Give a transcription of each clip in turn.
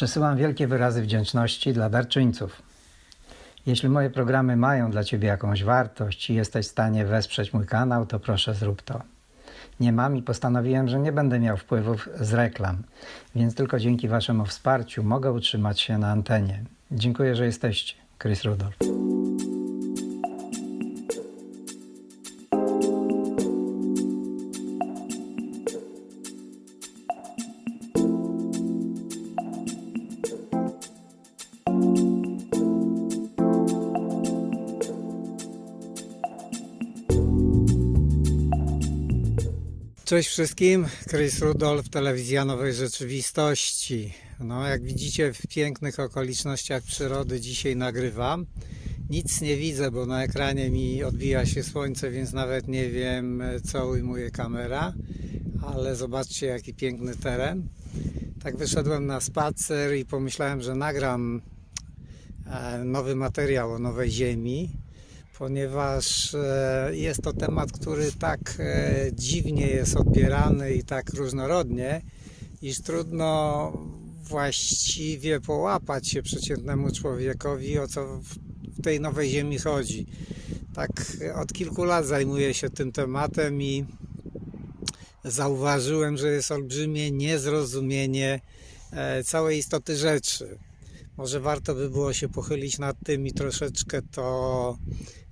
Przesyłam wielkie wyrazy wdzięczności dla darczyńców. Jeśli moje programy mają dla Ciebie jakąś wartość i jesteś w stanie wesprzeć mój kanał, to proszę zrób to. Nie mam i postanowiłem, że nie będę miał wpływów z reklam, więc tylko dzięki Waszemu wsparciu mogę utrzymać się na antenie. Dziękuję, że jesteście. Chris Rudolph. Cześć wszystkim, Chris Rudolph, Telewizja Nowej Rzeczywistości. No, jak widzicie, w pięknych okolicznościach przyrody dzisiaj nagrywam. Nic nie widzę, bo na ekranie mi odbija się słońce, więc nawet nie wiem, co ujmuje kamera. Ale zobaczcie, jaki piękny teren. Tak wyszedłem na spacer i pomyślałem, że nagram e, nowy materiał o Nowej Ziemi ponieważ e, jest to temat, który tak e, dziwnie jest odbierany i tak różnorodnie, iż trudno właściwie połapać się przeciętnemu człowiekowi, o co w tej nowej ziemi chodzi. Tak od kilku lat zajmuję się tym tematem i zauważyłem, że jest olbrzymie niezrozumienie e, całej istoty rzeczy. Może warto by było się pochylić nad tym i troszeczkę to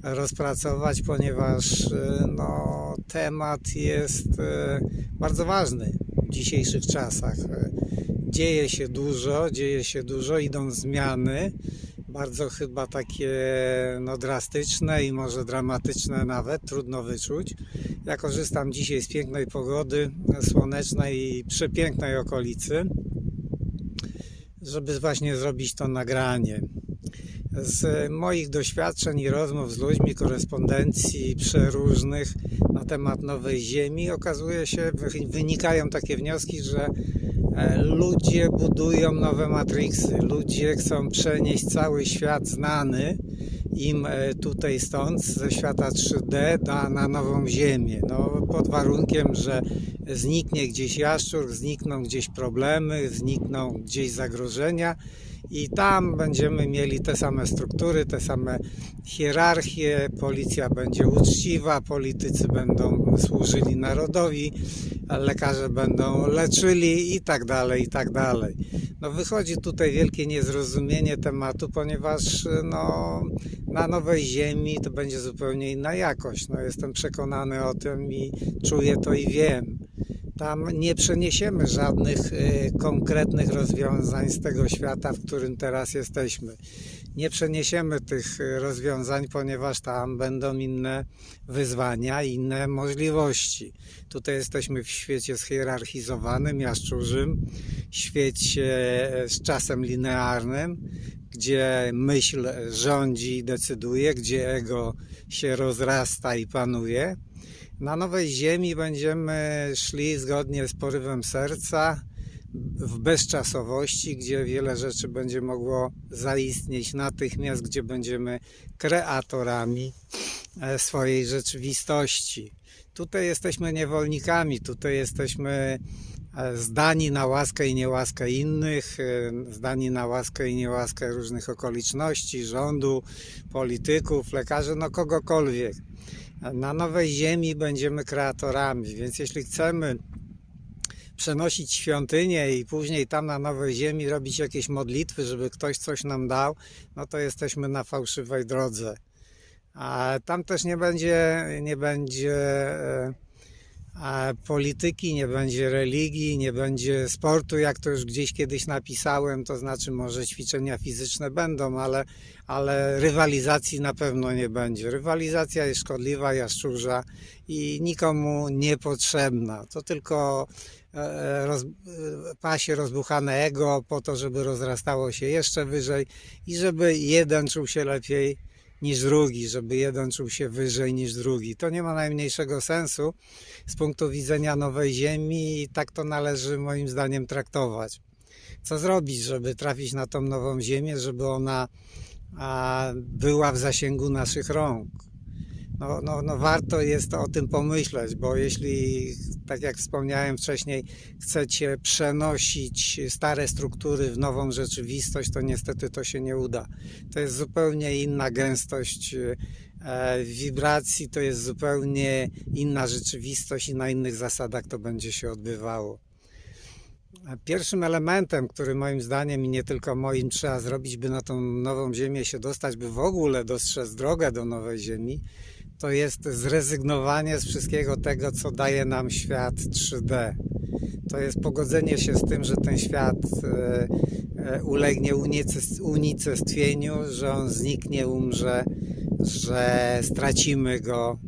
rozpracować, ponieważ e, no, temat jest e, bardzo ważny w dzisiejszych czasach. Dzieje się dużo, dzieje się dużo, idą zmiany, bardzo chyba takie no, drastyczne i może dramatyczne nawet, trudno wyczuć. Ja korzystam dzisiaj z pięknej pogody, słonecznej i przepięknej okolicy, żeby właśnie zrobić to nagranie z moich doświadczeń i rozmów z ludźmi, korespondencji przeróżnych na temat Nowej Ziemi, okazuje się, wy- wynikają takie wnioski, że e, ludzie budują nowe matrixy. Ludzie chcą przenieść cały świat znany im e, tutaj stąd, ze świata 3D na, na nową Ziemię. No, pod warunkiem, że zniknie gdzieś jaszczur, znikną gdzieś problemy, znikną gdzieś zagrożenia i tam będziemy mieli te same struktury, te same hierarchie, policja będzie uczciwa, politycy będą służyli narodowi, lekarze będą leczyli i tak dalej, i tak dalej. No wychodzi tutaj wielkie niezrozumienie tematu, ponieważ no, na nowej ziemi to będzie zupełnie inna jakość. No, jestem przekonany o tym i czuję to i wiem. Tam nie przeniesiemy żadnych y, konkretnych rozwiązań z tego świata, w którym teraz jesteśmy. Nie przeniesiemy tych y, rozwiązań, ponieważ tam będą inne wyzwania, inne możliwości. Tutaj jesteśmy w świecie schierarchizowanym, jaszczurzym, świecie e, z czasem linearnym, gdzie myśl rządzi i decyduje, gdzie ego się rozrasta i panuje. Na nowej ziemi będziemy szli zgodnie z porywem serca, w bezczasowości, gdzie wiele rzeczy będzie mogło zaistnieć natychmiast, gdzie będziemy kreatorami e, swojej rzeczywistości. Tutaj jesteśmy niewolnikami, tutaj jesteśmy e, zdani na łaskę i niełaskę innych, e, zdani na łaskę i niełaskę różnych okoliczności, rządu, polityków, lekarzy, no kogokolwiek. Na nowej ziemi będziemy kreatorami, więc jeśli chcemy przenosić świątynię i później tam na nowej ziemi robić jakieś modlitwy, żeby ktoś coś nam dał, no to jesteśmy na fałszywej drodze. A tam też nie będzie, nie będzie e, polityki, nie będzie religii, nie będzie sportu, jak to już gdzieś kiedyś napisałem, to znaczy może ćwiczenia fizyczne będą, ale, ale rywalizacji na pewno nie będzie. Rywalizacja jest szkodliwa, jaszczurza i nikomu niepotrzebna. To tylko roz, e, pasie rozbuchane ego po to, żeby rozrastało się jeszcze wyżej i żeby jeden czuł się lepiej niż drugi, żeby jeden czuł się wyżej niż drugi. To nie ma najmniejszego sensu z punktu widzenia nowej Ziemi i tak to należy moim zdaniem traktować. Co zrobić, żeby trafić na tą nową Ziemię, żeby ona była w zasięgu naszych rąk? No, no, no warto jest o tym pomyśleć, bo jeśli, tak jak wspomniałem wcześniej, chcecie przenosić stare struktury w nową rzeczywistość, to niestety to się nie uda. To jest zupełnie inna gęstość e, wibracji, to jest zupełnie inna rzeczywistość i na innych zasadach to będzie się odbywało. Pierwszym elementem, który moim zdaniem i nie tylko moim trzeba zrobić, by na tą nową Ziemię się dostać, by w ogóle dostrzec drogę do nowej Ziemi, to jest zrezygnowanie z wszystkiego tego, co daje nam świat 3D. To jest pogodzenie się z tym, że ten świat e, e, ulegnie unices- unicestwieniu, że on zniknie, umrze, że stracimy go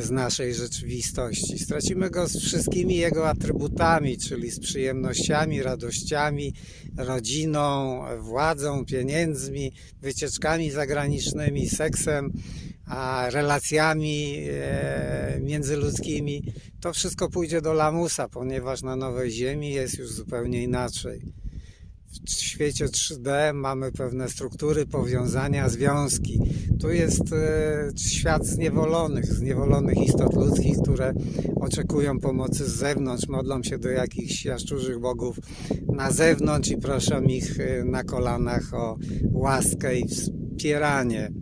z naszej rzeczywistości. Stracimy go z wszystkimi jego atrybutami, czyli z przyjemnościami, radościami, rodziną, władzą, pieniędzmi, wycieczkami zagranicznymi, seksem, a relacjami e, międzyludzkimi. To wszystko pójdzie do lamusa, ponieważ na nowej Ziemi jest już zupełnie inaczej. W świecie 3D mamy pewne struktury, powiązania, związki. Tu jest e, świat zniewolonych, zniewolonych istot ludzkich, które oczekują pomocy z zewnątrz, modlą się do jakichś jaszczurzych bogów na zewnątrz i proszą ich e, na kolanach o łaskę i wspieranie.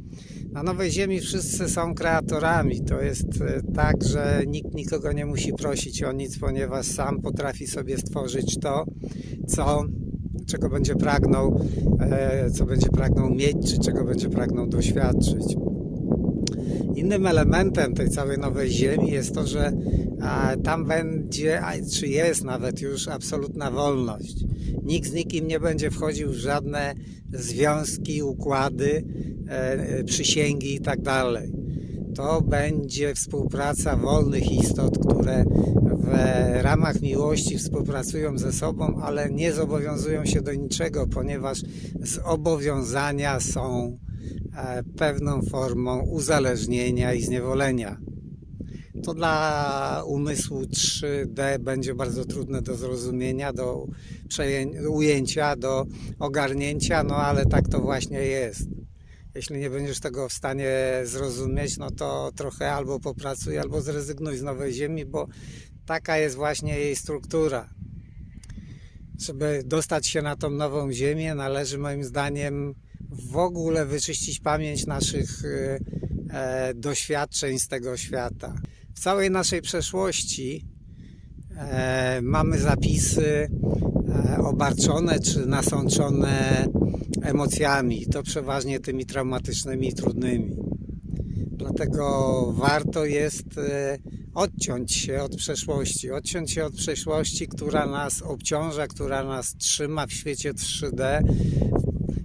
Na Nowej Ziemi wszyscy są kreatorami. To jest e, tak, że nikt nikogo nie musi prosić o nic, ponieważ sam potrafi sobie stworzyć to, co czego będzie pragnął, e, co będzie pragnął mieć, czy czego będzie pragnął doświadczyć. Innym elementem tej całej nowej ziemi jest to, że tam będzie, czy jest nawet już absolutna wolność. Nikt z nikim nie będzie wchodził w żadne związki, układy, przysięgi i tak dalej. To będzie współpraca wolnych istot, które w ramach miłości współpracują ze sobą, ale nie zobowiązują się do niczego, ponieważ zobowiązania są e, pewną formą uzależnienia i zniewolenia. To dla umysłu 3D będzie bardzo trudne do zrozumienia, do ujęcia, do ogarnięcia, no ale tak to właśnie jest. Jeśli nie będziesz tego w stanie zrozumieć, no to trochę albo popracuj, albo zrezygnuj z nowej ziemi, bo taka jest właśnie jej struktura. Żeby dostać się na tą nową ziemię, należy moim zdaniem w ogóle wyczyścić pamięć naszych e, e doświadczeń z tego świata. W całej naszej przeszłości mamy zapisy e, obarczone czy nasączone emocjami, to przeważnie tymi traumatycznymi i trudnymi. Dlatego warto jest e, odciąć się od przeszłości, odciąć się od przeszłości, która nas obciąża, która nas trzyma w świecie 3D.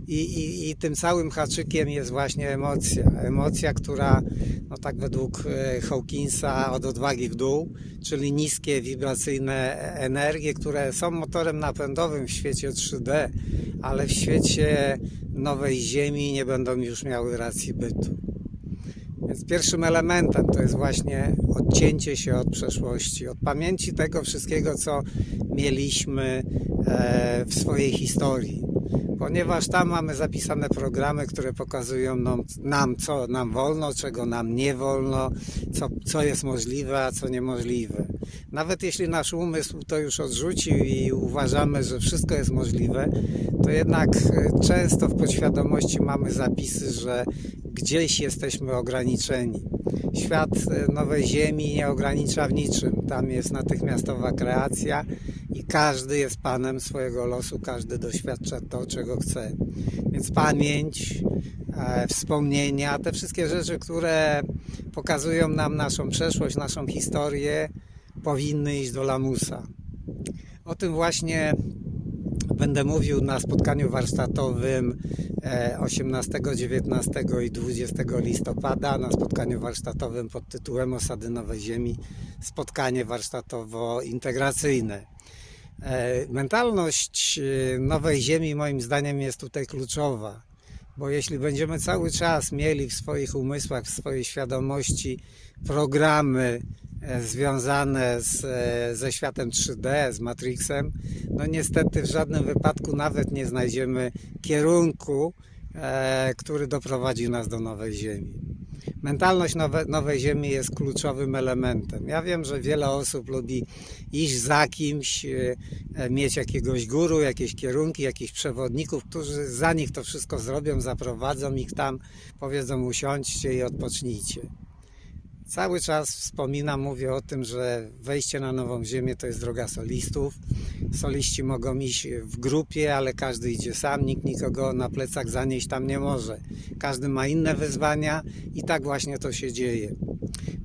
I, i, I tym całym haczykiem jest właśnie emocja. Emocja, która, no tak według e, Hawkinsa, od odwagi w dół, czyli niskie wibracyjne energie, które są motorem napędowym w świecie 3D, ale w świecie nowej Ziemi nie będą już miały racji bytu. Więc pierwszym elementem to jest właśnie odcięcie się od przeszłości, od pamięci tego wszystkiego, co mieliśmy e, w swojej historii. Ponieważ tam mamy zapisane programy, które pokazują nam, nam co nam wolno, czego nam nie wolno, co, co jest możliwe, a co niemożliwe. Nawet jeśli nasz umysł to już odrzucił i uważamy, że wszystko jest możliwe, to jednak e, często w podświadomości mamy zapisy, że gdzieś jesteśmy ograniczeni. Świat e, nowej Ziemi nie ogranicza w niczym. Tam jest natychmiastowa kreacja i każdy jest panem swojego losu, każdy doświadcza to, czego chce. Więc pamięć, e, wspomnienia, te wszystkie rzeczy, które pokazują nam naszą przeszłość, naszą historię, powinny iść do lamusa. O tym właśnie będę mówił na spotkaniu warsztatowym 18, e, 19 i 20 listopada na spotkaniu warsztatowym pod tytułem Osady Nowej Ziemi spotkanie warsztatowo-integracyjne. E, mentalność e, Nowej Ziemi moim zdaniem jest tutaj kluczowa, bo jeśli będziemy cały czas mieli w swoich umysłach, w swojej świadomości programy E, związane z, ze światem 3D, z Matrixem, no niestety w żadnym wypadku nawet nie znajdziemy kierunku, który doprowadzi nas do nowej Ziemi. Mentalność nowe, nowej ziemi jest kluczowym elementem. Ja wiem, że wiele osób lubi iść za kimś, e, e, mieć jakiegoś guru, jakieś kierunki, jakichś przewodników, którzy za nich to wszystko zrobią, zaprowadzą ich tam, powiedzą usiądźcie i odpocznijcie. Cały czas wspominam, mówię o tym, że wejście na nową ziemię to jest droga solistów. Soliści mogą iść w grupie, ale każdy idzie sam, nikt nikogo na plecach zanieść tam nie może. Każdy ma inne wyzwania i tak właśnie to się dzieje.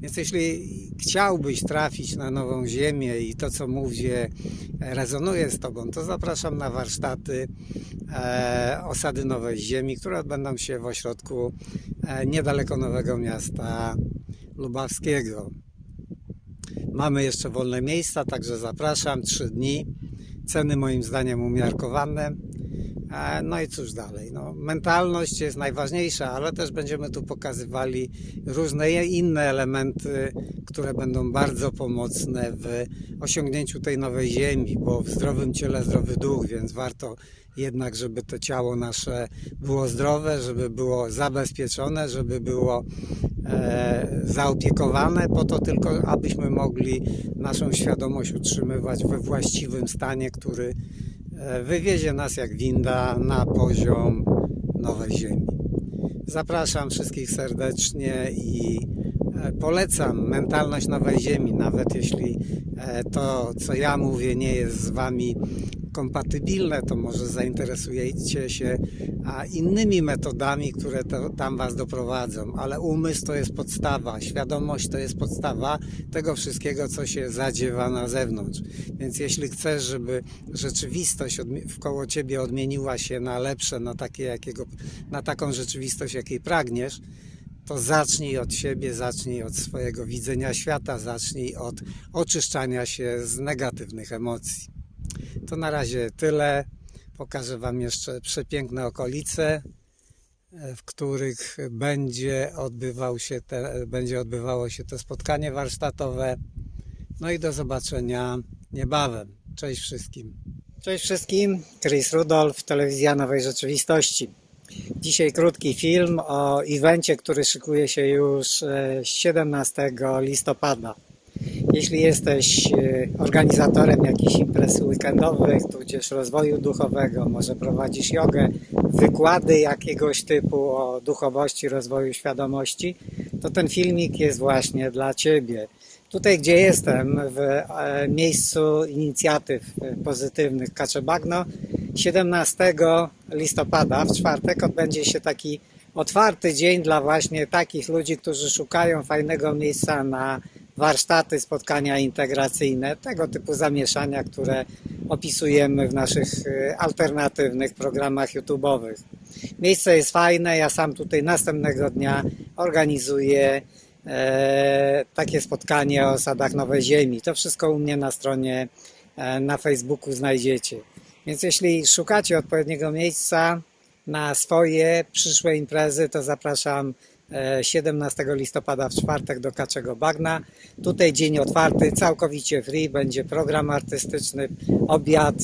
Więc jeśli chciałbyś trafić na nową ziemię i to, co mówię, rezonuje z Tobą, to zapraszam na warsztaty e, osady Nowej Ziemi, które odbędą się w ośrodku e, niedaleko Nowego Miasta Lubawskiego. Mamy jeszcze wolne miejsca, także zapraszam. Trzy dni. Ceny moim zdaniem umiarkowane. E, No i cóż dalej? No, mentalność jest najważniejsza, ale też będziemy tu pokazywali różne inne elementy, które będą bardzo pomocne w osiągnięciu tej nowej ziemi, bo w zdrowym ciele zdrowy duch, więc warto jednak, żeby to ciało nasze było zdrowe, żeby było zabezpieczone, żeby było zaopiekowane, po to tylko, abyśmy mogli naszą świadomość utrzymywać we właściwym stanie, który e, wywiezie nas jak winda na poziom nowej ziemi. Zapraszam wszystkich serdecznie i e, polecam mentalność nowej ziemi, nawet jeśli e, to, co ja mówię, nie jest z Wami kompatybilne, to może zainteresujecie się innymi metodami, które to, tam Was doprowadzą, ale umysł to jest podstawa, świadomość to jest podstawa tego wszystkiego, co się zadziewa na zewnątrz. Więc jeśli chcesz, żeby rzeczywistość wkoło Ciebie odmieniła się na lepsze, na, takie, jakiego, na taką rzeczywistość, jakiej pragniesz, to zacznij od siebie, zacznij od swojego widzenia świata, zacznij od oczyszczania się z negatywnych emocji. To na razie tyle. Pokażę Wam jeszcze przepiękne okolice, e, w których będzie, odbywał się te, będzie odbywało się to spotkanie warsztatowe. No i do zobaczenia niebawem. Cześć wszystkim. Cześć wszystkim. Chris Rudolf, Telewizja Nowej Rzeczywistości. Dzisiaj krótki film o evencie, który szykuje się już e, 17 listopada. Jeśli jesteś e, organizatorem jakichś imprez weekendowych, tudzież rozwoju duchowego, może prowadzisz jogę, wykłady jakiegoś typu o duchowości, rozwoju świadomości, to ten filmik jest właśnie dla Ciebie. Tutaj, gdzie jestem, w e, miejscu inicjatyw e, pozytywnych Kaczebagno, 17 listopada, w czwartek, odbędzie się taki otwarty dzień dla właśnie takich ludzi, którzy szukają fajnego miejsca na warsztaty, spotkania integracyjne, tego typu zamieszania, które opisujemy w naszych e, alternatywnych programach YouTube'owych. Miejsce jest fajne, ja sam tutaj następnego dnia organizuję e, takie spotkanie o osadach Nowej Ziemi. To wszystko u mnie na stronie e, na Facebooku znajdziecie. Więc jeśli szukacie odpowiedniego miejsca na swoje przyszłe imprezy, to zapraszam 17 listopada w czwartek do Kaczego Bagna. Tutaj dzień otwarty, całkowicie free, będzie program artystyczny, obiad.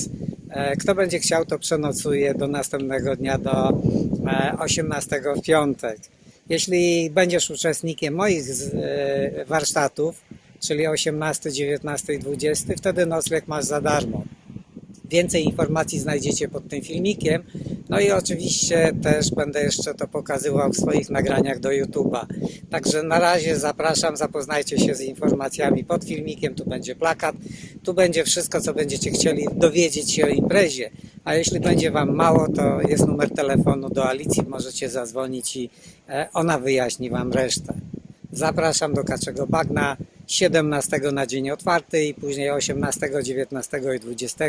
E, Kto będzie chciał, to przenocuje do następnego dnia, do e, 18 w piątek. Jeśli będziesz uczestnikiem moich e, warsztatów, czyli 18, 19 i 20, wtedy nocleg masz za darmo. Więcej informacji znajdziecie pod tym filmikiem. No i oczywiście też będę jeszcze to pokazywał w swoich nagraniach do YouTube'a. Także na razie zapraszam, zapoznajcie się z informacjami pod filmikiem. Tu będzie plakat, tu będzie wszystko, co będziecie chcieli dowiedzieć się o imprezie. A jeśli będzie Wam mało, to jest numer telefonu do Alicji, możecie zadzwonić i e, ona wyjaśni Wam resztę. Zapraszam do Kaczego Bagna 17 na dzień otwarty i później 18, 19 i 20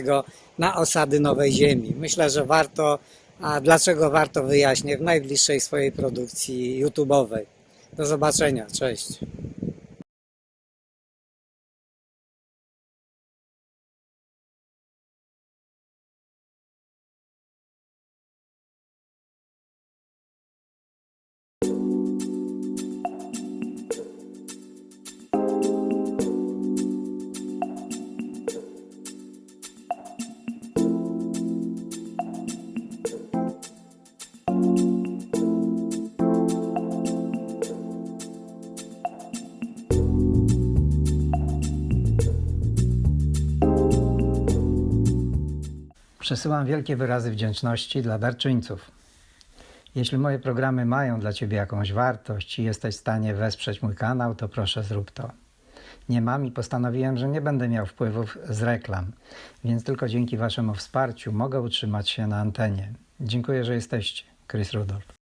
na osady Nowej Ziemi. Myślę, że warto, a dlaczego warto wyjaśnię w najbliższej swojej produkcji YouTube'owej. Do zobaczenia, cześć. Przesyłam wielkie wyrazy wdzięczności dla darczyńców. Jeśli moje programy mają dla Ciebie jakąś wartość i jesteś w stanie wesprzeć mój kanał, to proszę zrób to. Nie mam i postanowiłem, że nie będę miał wpływów z reklam, więc tylko dzięki Waszemu wsparciu mogę utrzymać się na antenie. Dziękuję, że jesteście. Chris Rudolph.